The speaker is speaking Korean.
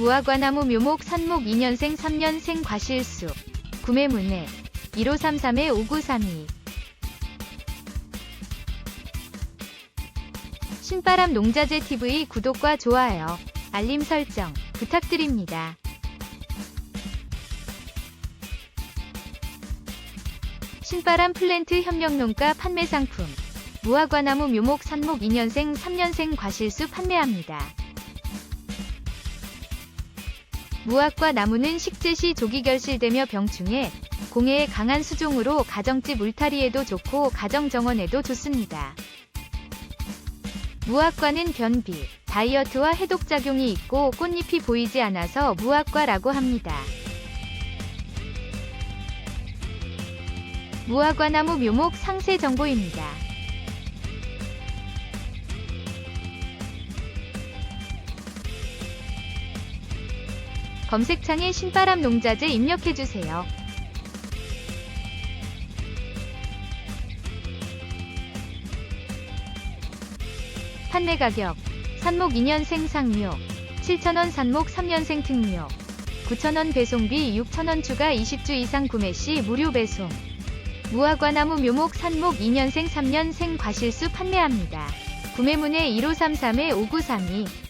무화과나무 묘목 산목 2년생 3년생 과실수 구매 문의 1533-5932 신바람 농자재 TV 구독과 좋아요, 알림 설정 부탁드립니다. 신바람 플랜트 협력농가 판매 상품 무화과나무 묘목 산목 2년생 3년생 과실수 판매합니다. 무화과 나무는 식재 시 조기 결실되며 병충해 공해에 강한 수종으로 가정집 울타리에도 좋고 가정 정원에도 좋습니다. 무화과는 변비, 다이어트와 해독 작용이 있고 꽃잎이 보이지 않아서 무화과라고 합니다. 무화과나무 묘목 상세 정보입니다. 검색창에 신바람 농자재 입력해주세요. 판매 가격 산목 2년생 상묘 7,000원 산목 3년생 특묘 9,000원 배송비 6,000원 추가 20주 이상 구매 시 무료 배송 무화과나무 묘목 산목 2년생 3년생 과실수 판매합니다. 구매문의 1533-5932